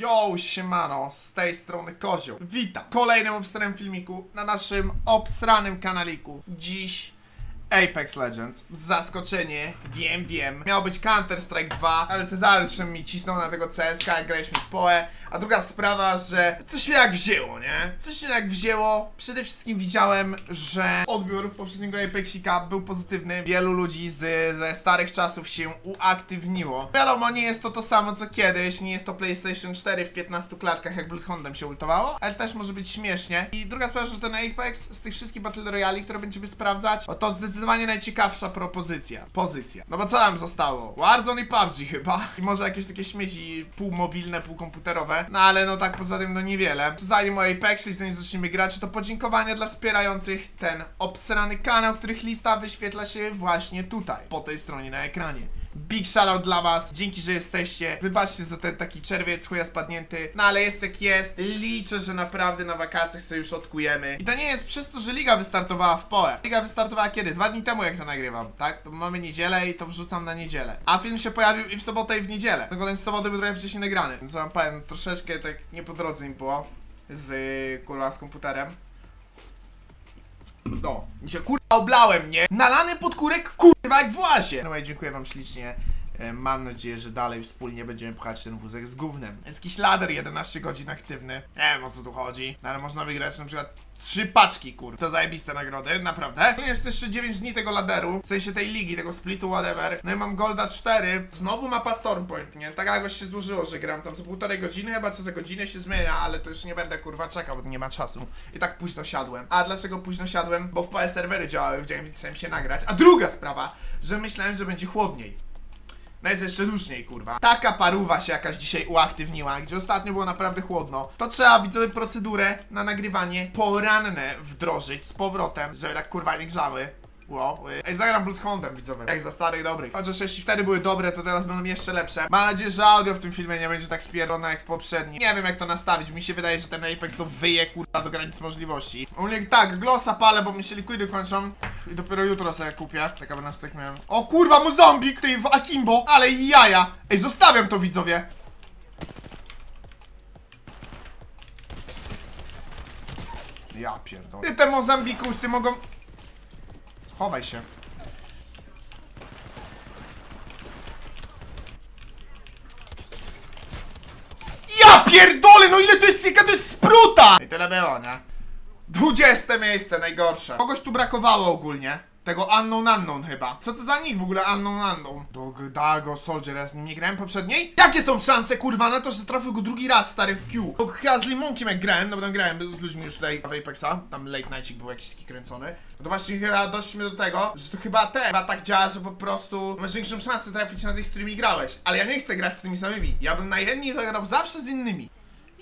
Yo, siemano, z tej strony Kozioł. Witam w kolejnym obsranym filmiku na naszym obsranym kanaliku. Dziś Apex Legends. Zaskoczenie, wiem, wiem. Miał być Counter Strike 2, ale Cezary mi cisnął na tego CSK, graliśmy w PoE. A druga sprawa, że coś mnie jak wzięło, nie? Coś mnie jak wzięło. Przede wszystkim widziałem, że odbiór poprzedniego Apexika był pozytywny. Wielu ludzi z, ze starych czasów się uaktywniło. Wiadomo, nie jest to to samo co kiedyś, nie jest to PlayStation 4 w 15 klatkach jak Bloodhoundem się ultowało, ale też może być śmiesznie. I druga sprawa, że ten Apex z tych wszystkich Battle Royale, które będziemy sprawdzać, o to zdecydowanie najciekawsza propozycja. Pozycja. No bo co nam zostało? Warzone i PUBG chyba. I może jakieś takie śmieci półmobilne, półkomputerowe. No ale no tak poza tym no niewiele. Zanim o Apexie, zanim zaczniemy grać, to podziękowania dla wspierających ten obsrany kanał, których lista wyświetla się właśnie tutaj, po tej stronie na ekranie. Big shoutout dla was, dzięki, że jesteście. Wybaczcie za ten taki czerwiec chuja spadnięty. No ale jest jak jest. Liczę, że naprawdę na wakacjach sobie już odkujemy. I to nie jest przez to, że liga wystartowała w poe. Liga wystartowała kiedy? Dwa dni temu jak to nagrywam, tak? To mamy niedzielę i to wrzucam na niedzielę. A film się pojawił i w sobotę i w niedzielę. Tylko ten z soboty był trochę wcześniej nagrany. Więc wam powiem, troszeczkę tak nie po drodze mi było. Z kurwa z komputerem. No, i się kurwa oblałem, nie? Nalany podkórek, kurwa, jak w łazie. No i dziękuję wam ślicznie. E, Mam nadzieję, że dalej wspólnie będziemy pchać ten wózek z gównem. Jest jakiś lader 11 godzin aktywny. Nie wiem o co tu chodzi, no ale można wygrać na przykład trzy paczki, kur. To zajebiste nagrody, naprawdę. No jest jeszcze 9 dni tego laderu, w sensie tej ligi, tego splitu, whatever. No i mam Golda 4. Znowu mapa Stormpoint, nie? Tak jakoś się złożyło, że gram tam co półtorej godziny, chyba co za godzinę się zmienia, ale to już nie będę kurwa czekał, bo nie ma czasu. I tak późno siadłem. A dlaczego późno siadłem? Bo w PS serwery działały, widziałem, więc chciałem się nagrać. A druga sprawa, że myślałem, że będzie chłodniej. No jest jeszcze luźniej, kurwa. Taka paruwa się jakaś dzisiaj uaktywniła, gdzie ostatnio było naprawdę chłodno. To trzeba widzowie procedurę na nagrywanie poranne wdrożyć z powrotem, żeby tak kurwa nie grzały. Wow. Ej, zagram Bloodhoundem, widzowie. Jak za starych dobrych. Chociaż jeśli wtedy były dobre, to teraz będą jeszcze lepsze. Mam nadzieję, że audio w tym filmie nie będzie tak spierdolone jak w poprzednim. Nie wiem jak to nastawić. Mi się wydaje, że ten Apex to wyje kurwa do granic możliwości. Ogólnie tak, glossa palę, bo mi się likwidy kończą. I dopiero jutro sobie kupię. Taka by nas tak miałem. O kurwa, mu zombie, ty w Akimbo. Ale jaja. Ej, zostawiam to widzowie. Ja pierdolę. Ty te Mozambikusy mogą... Chowaj się. Ja pierdolę, no ile to jest jaka to jest spruta! I tyle było, nie? 20 miejsce, najgorsze. Kogoś tu brakowało ogólnie. Tego Unknown Unknown chyba. Co to za nick w ogóle Unknown Unknown? Dog, Dago, Soldier, ja z nim nie grałem poprzedniej? Jakie są szanse kurwa na to, że trafił go drugi raz stary w Q? To chyba z Limonkiem jak grałem, no bo tam grałem z ludźmi już tutaj w Apexa, tam Late Nightcik był jakiś taki kręcony. No to właśnie chyba doszliśmy do tego, że to chyba te, chyba tak działa, że po prostu masz większą szansę trafić na tych, z którymi grałeś. Ale ja nie chcę grać z tymi samymi. Ja bym najchętniej zagrał zawsze z innymi.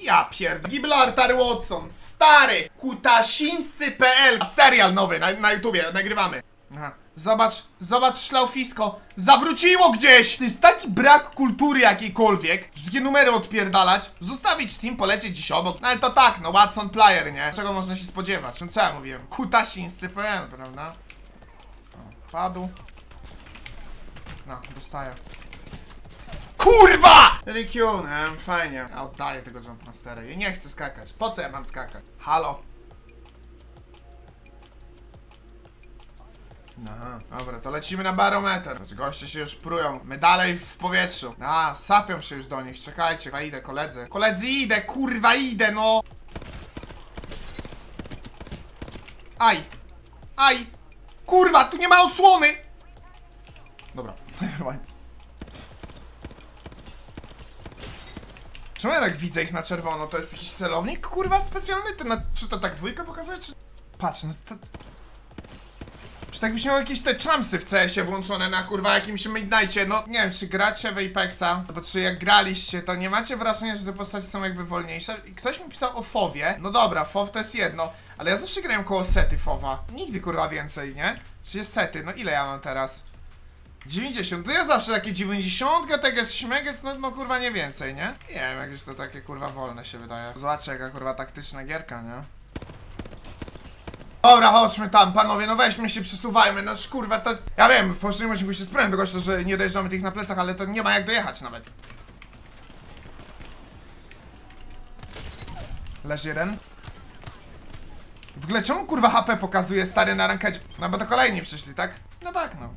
Ja pierd... Gibraltar Watson, stary, kutasińscy.pl Serial nowy na, na YouTubie, nagrywamy. Aha. Zobacz, zobacz szlaufisko, zawróciło gdzieś! To jest taki brak kultury jakiejkolwiek, takie numery odpierdalać, zostawić Steam, polecieć gdzieś obok. No ale to tak, no Watson Player, nie? Czego można się spodziewać? No co ja mówiłem? Kutasińscy.pl, prawda? O, padł. No, dostaję. Kurwa! Rikiu, nie, fajnie. Ja oddaję tego Jumpmastera. Ja nie chcę skakać. Po co ja mam skakać? Halo? Aha, dobra, to lecimy na barometr. Choć Goście się już prują. My dalej w powietrzu. A, sapią się już do nich. Czekajcie, ja idę, koledzy. Koledzy, idę, kurwa, idę, no! Aj! Aj! Kurwa, tu nie ma osłony! Dobra, nevermind. Czemu ja tak widzę ich na czerwono? To jest jakiś celownik, kurwa, specjalny? Na, czy to tak dwójka pokazuje, czy... Patrz, no to... Czy tak byś miał jakieś te champsy w CS-ie włączone na kurwa jakimś midnightie? No nie wiem, czy gracie w Apexa, albo czy jak graliście, to nie macie wrażenia, że te postacie są jakby wolniejsze? I Ktoś mi pisał o FOWie. No dobra, FOW to jest jedno, ale ja zawsze grałem koło sety FOWa. Nigdy kurwa więcej, nie? Czy jest sety? No ile ja mam teraz? 90, to ja zawsze takie 90, teges, śmeges, no, no kurwa nie więcej, nie? Nie wiem, jakieś to takie kurwa wolne się wydaje. Zobaczcie jaka kurwa taktyczna gierka, nie? Dobra, chodźmy tam, panowie, no weźmy się, przesuwajmy, no kurwa, to... Ja wiem, w poprzednim odcinku się sprałem do gościa, że nie dojeżdżamy tych na plecach, ale to nie ma jak dojechać nawet. Leży jeden. W ogóle czemu kurwa HP pokazuje stary na rankadzie? No bo to kolejni przyszli, tak? No tak, no.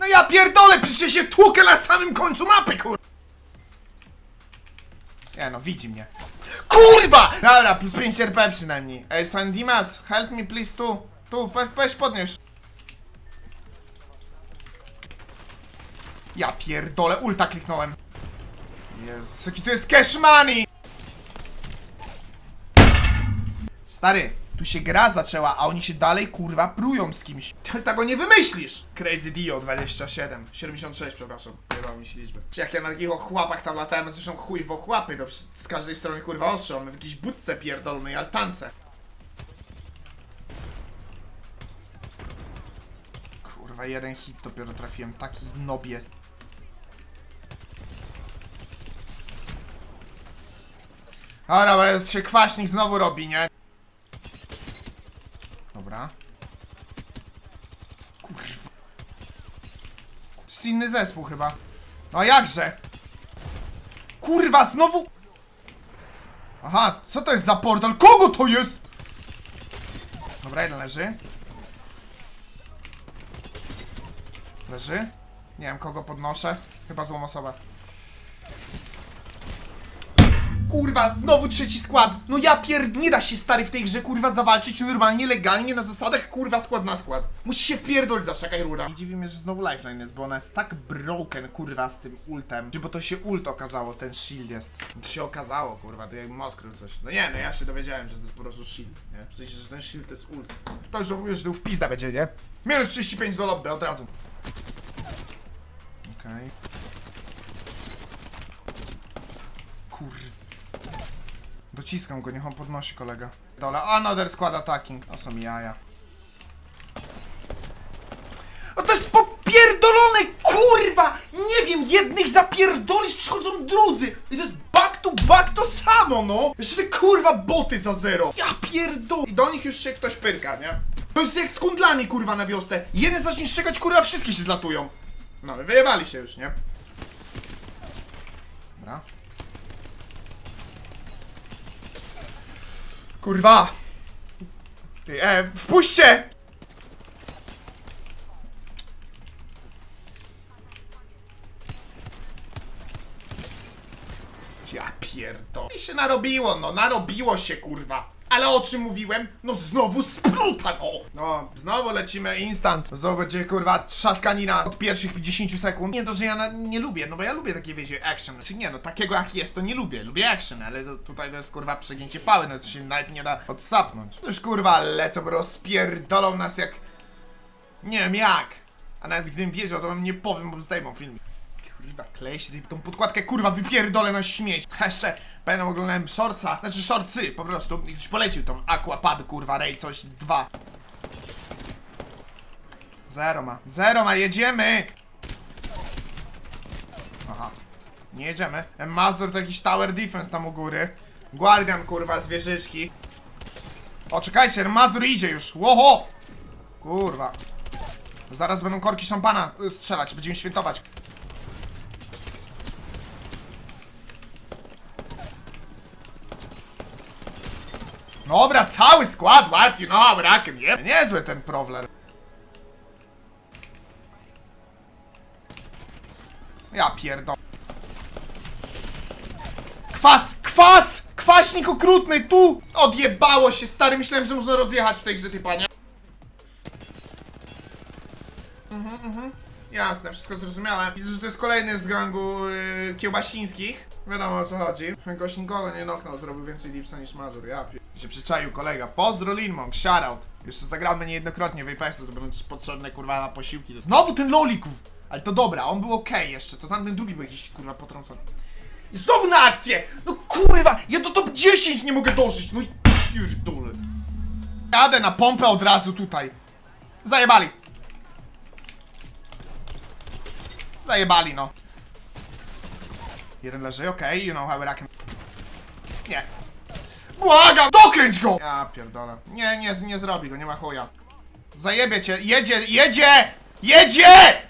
No ja pierdolę, przecież ja się tłukę na samym końcu mapy, kur... Nie no, widzi mnie. Kurwa! Dobra, plus 5 RP przynajmniej. Ej, San Dimas, help me please tu. Tu, we- weź podnieś. Ja pierdolę, ulta kliknąłem. Jezus, jaki to jest cash money! Stary, tu się gra zaczęła, a oni się dalej kurwa prują z kimś. Tego nie wymyślisz! Crazy Dio 27, 76, przepraszam, nie mi się liczby. Czy jak ja na takich ochłapach tam latałem, zresztą chuj w ochłapy, no z każdej strony kurwa ostrzą, w jakiejś budce pierdolonej altance. Kurwa, jeden hit dopiero trafiłem, taki nob jest. Dobra, bo jest się kwaśnik znowu robi, nie? Dobra. Kurwa. Jest inny zespół chyba. No jakże? Kurwa, znowu... Aha, co to jest za portal? Kogo to jest? Dobra, jeden leży. Leży? Nie wiem, kogo podnoszę. Chyba złą osobę. Kurwa, znowu trzeci skład. No ja pier... Nie da się stary w tej grze kurwa zawalczyć normalnie, legalnie, na zasadach kurwa skład na skład. Musi się wpierdolić zawsze jaka rura. I dziwi mnie, że znowu lifeline jest, bo ona jest tak broken kurwa z tym ultem. Bo to się ult okazało, ten shield jest. To się okazało kurwa, to jakbym odkrył coś. No nie, no ja się dowiedziałem, że to jest po prostu shield, nie? W sensie, że ten shield to jest ult. To już że tu w pizda będzie, nie? Minus 35 do lobby od razu. Okej. Kurwa. Dociskam go, niech on podnosi kolega. Dole, another squad attacking. To są jaja. O to jest popierdolone, kurwa! Nie wiem, jednych zapierdolisz, przychodzą drudzy. I to jest back to back to samo, no! Jeszcze te kurwa boty za zero. Ja pierdol... I do nich już się ktoś pyrka, nie? To jest jak z kundlami, kurwa, na wiosce. Jeden zacznie szczekać, kurwa, wszystkie się zlatują. No, wyjebali się już, nie? Kurwa! Ty, e, wpuśćcie! Ja. I się narobiło, no, narobiło się, kurwa. Ale o czym mówiłem? No znowu spruta, no! No, znowu lecimy instant. Znowu będzie, kurwa, trzaskanina od pierwszych 10 sekund. Nie to, że ja na, nie lubię, no bo ja lubię takie, wiecie, action. Czy nie, no takiego jak jest, to nie lubię. Lubię action, ale to, tutaj to jest, kurwa, przegięcie pały, no to się nawet nie da odsapnąć. Już, kurwa, lecą, rozpierdolą nas jak... Nie wiem jak. A nawet gdybym wiedział, to bym nie powiem, bo zdejmą filmik. Kurwa, kleję się tą podkładkę, kurwa, wypierdolę na śmieć. A Jeszcze będę oglądałem shortsa, znaczy shortsy po prostu. I ktoś polecił tą Aquapad, kurwa, Ray, coś, dwa. Zero ma, zero ma, jedziemy! Aha, nie jedziemy. Mazur to jakiś tower defense tam u góry. Guardian, kurwa, z wieżyczki. O, czekajcie, Mazur idzie już, łoho! Kurwa. Zaraz będą korki szampana strzelać, będziemy świętować. Dobra, cały skład, know how rakiem, nie? Niezły ten prowler. Ja pierdol. Kwas, kwas! Kwaśnik okrutny, tu! Odjebało się, stary, myślałem, że można rozjechać w tej grze, ty panie. Mhm, mhm. Jasne, wszystko zrozumiałem. Widzę, że to jest kolejny z gangu yy, kiełbasińskich. Wiadomo o co chodzi. Gość nikogo nie noknął, zrobił więcej lipsa niż Mazur, ja pie... się przyczaił kolega. Pozdro Linmong, shoutout. Jeszcze zagramy niejednokrotnie w Apex, to będą potrzebne kurwa na posiłki. Znowu ten lolików! Ale to dobra, on był okej jeszcze, to tamten drugi był jakiś kurwa potrącony. I znowu na akcję! No kurwa, ja do top 10 nie mogę dożyć, no i pierdolę. Jadę na pompę od razu tutaj. Zajebali. Zajebali, no. Jeden leży, okej, you know how I can... Nie. Błagam, dokręć go! Ja pierdolę. Nie, nie, nie zrobi go, nie ma chuja. Zajebie cię, jedzie, jedzie! Jedzie!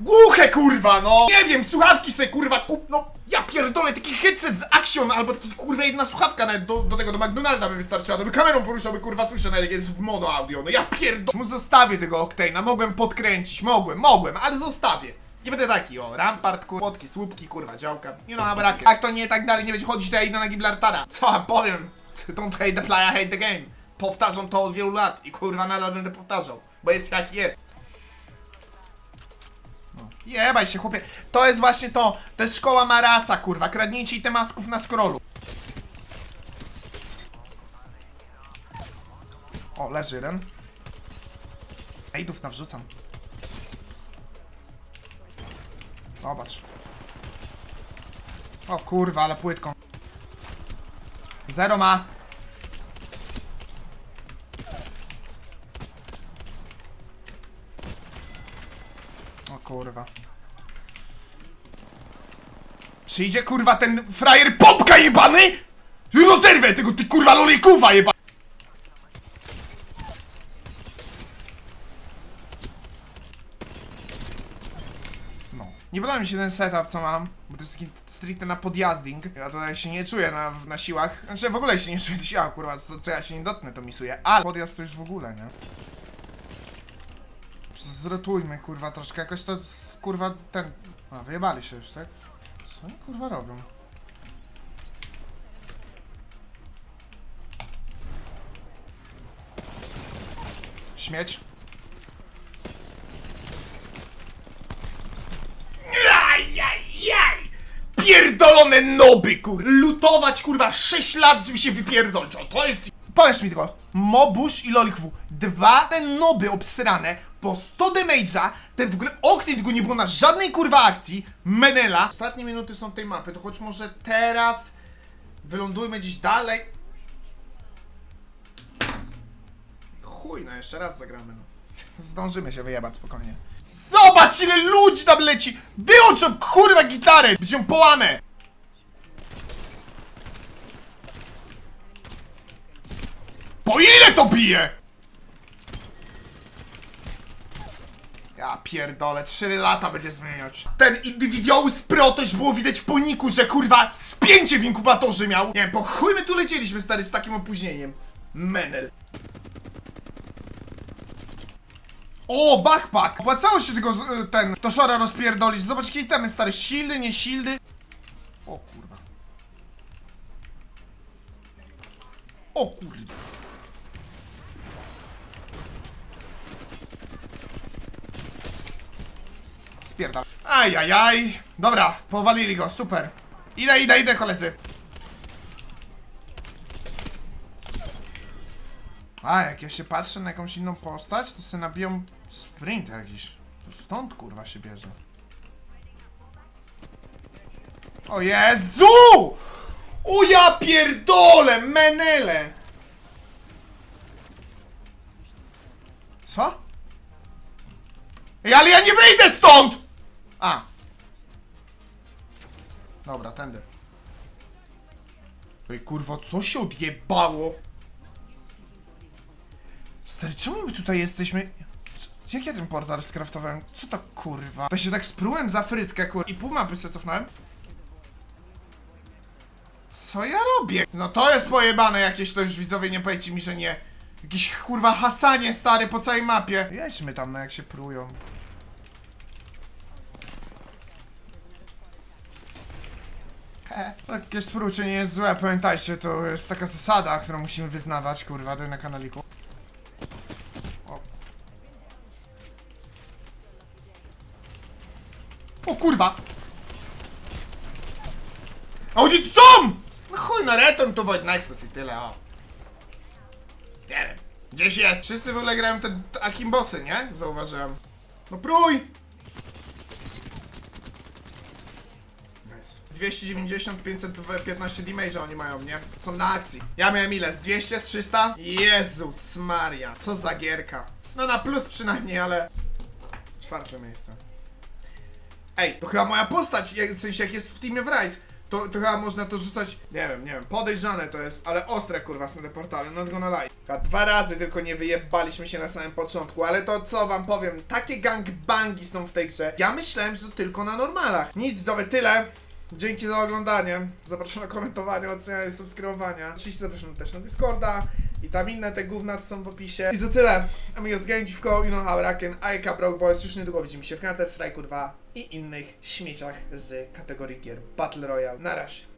Głuche kurwa, no! Nie wiem, słuchawki se kurwa kup, no! Ja pierdolę, taki headset z Action, albo taki kurwa jedna słuchawka nawet do, do tego, do McDonalda by wystarczyła, to by kamerą poruszał, by kurwa słyszę nawet jak jest w mono audio, no ja pierdolę. Mu zostawię tego Octane'a, mogłem podkręcić, mogłem, mogłem, ale zostawię. Nie będę taki, o, rampart, kur... Płotki, słupki, kurwa, działka. Nie no, brakę. Jak to nie tak dalej, nie będzie chodzić, to ja idę na Gibraltara. Co wam powiem? Don't hate the player, hate the game. Powtarzam to od wielu lat i kurwa nadal będę powtarzał, bo jest jaki jest. Jebaj się, chłopie. To jest właśnie to. To jest szkoła Marasa, kurwa. Kradnijcie i te masków na scrollu. O, leży jeden. Ejdów nawrzucam. Zobacz. O kurwa, ale płytką. Zero ma. O kurwa. Przyjdzie kurwa ten frajer popka jebany? Rozerwę tego ty kurwa lolikuwa jeba... No. Nie podoba mi się ten setup, co mam, bo to jest taki stricte na podjazding. Ja tutaj się nie czuję na, na siłach. Znaczy w ogóle się nie czuję na siłach, kurwa, co, co ja się nie dotknę, to misuję. Ale podjazd to już w ogóle, nie? Zrotujmy, kurwa, troszkę. Jakoś to, kurwa, ten... A, wyjebali się już, tak? Co oni, kurwa, robią? Śmieć. Pierdolone noby, kur... Lutować, kurwa, 6 lat, żeby się wypierdolić. O, to jest... Powiedz mi tylko, Mobusz i Lolikwu, dwa te noby obsrane po 100 damage'a, ten w ogóle Octane go nie było na żadnej kurwa akcji, Menela. Ostatnie minuty są tej mapy, to choć może teraz wylądujmy gdzieś dalej. Chuj, no jeszcze raz zagramy, no. Zdążymy się wyjebać spokojnie. Zobacz ile ludzi tam leci! Wyłącz tą kurwa gitarę! Ją połamę! Po ile to bije? Ja pierdolę, 4 lata będzie zmieniać. Ten Individualus Pro też było widać po niku, że kurwa spięcie w inkubatorze miał. Nie wiem, po chuj my tu lecieliśmy stary z takim opóźnieniem. Menel. O, backpack! Opłacało się tego, y, ten, to szora rozpierdolić. Zobacz, jakie itemy, stary, shieldy, nie shieldy. O kurwa. O kurde. Spierdal. Ajajaj. Dobra, powalili go, super. Idę, idę, idę, koledzy. A, jak ja się patrzę na jakąś inną postać, to sobie nabiją sprint jakiś. To stąd kurwa się bierze. O Jezu! O ja pierdolę, menele! Co? Ej, ale ja nie wyjdę stąd! A. Dobra, tędy. Ej, kurwa, co się odjebało? Stary, czemu my tutaj jesteśmy? Co, jak ja ten portal skraftowałem? Co to kurwa? To się tak sprułem za frytkę, kur... I pół mapy sobie cofnąłem? Co ja robię? No to jest pojebane jakieś, to już widzowie nie powiecie mi, że nie. Jakiś kurwa hasanie stary po całej mapie. Jedźmy tam, no jak się prują. He. Takie sprócie nie jest złe, pamiętajcie, to jest taka zasada, którą musimy wyznawać, kurwa, tutaj na kanaliku. O. O kurwa! A gdzie tu są? No chuj, na return to Void Nexus i tyle, o. Wiem. Gdzieś jest. Wszyscy w ogóle grają te Akimbosy, nie? Zauważyłem. No prój! 290, 515 damage'a oni mają, nie? Są na akcji. Ja miałem ile? Z 200, z 300? Jezus Maria. Co za gierka. No na plus przynajmniej, ale... Czwarte miejsce. Ej, to chyba moja postać, jak- w sensie jak jest w teamie Wright, to, to chyba można to rzucać, nie wiem, nie wiem, podejrzane to jest, ale ostre kurwa są te portale, not gonna lie. A dwa razy tylko nie wyjebaliśmy się na samym początku, ale to co wam powiem, takie gangbangi są w tej grze. Ja myślałem, że to tylko na normalach. Nic, widzowie, tyle. Dzięki za oglądanie. Zapraszam na komentowanie, ocenianie, subskrybowania. Oczywiście zapraszam też na Discorda i tam inne te gówna, co są w opisie. I to tyle. Amigos Gang, dziwko, you know how Raken, Aika, Broke Boys. Już niedługo widzimy się w Counter Strike 2 i innych śmieciach z kategorii gier Battle Royale. Na razie.